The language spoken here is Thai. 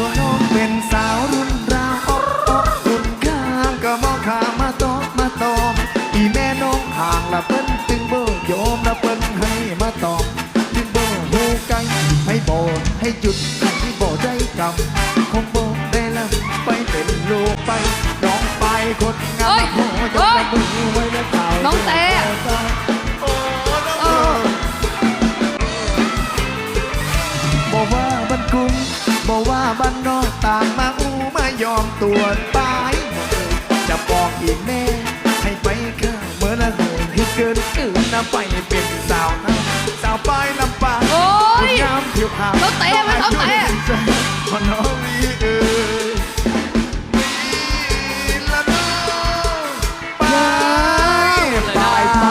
ตัวน้องเป็นสาวรุ่นราวอ๊อกอ๊อกรุ่นข้างก็มองขามาตอกมาตอมอีแม่น้องห่างละเปิ้นตึงเบอร์โยมละเปิ้นให้มาตอบตึงเบอร์หูไกให้โบให้จุดให้โบได้กำคงโบได้ลำไปเป็นลูกไปน้องไปคนงามโหยกมือไว้แล้วเต่าน้องเต้โอ้น้องเต้บอกว่าบ้านกรุง บอกว่าบ้านนอกต่างมาอู้มายอมตัวไปจะบอกอีแม่ ให้ไปข้าเมื่อละเหยให้เกินเกินนะไปเป็นสาวนะสาวไป้ำปางโอ้ยงามเที่ยวหาต้องเตะมันต้องเตะพอน้องลีเอ๋ยละน้องไปไปไป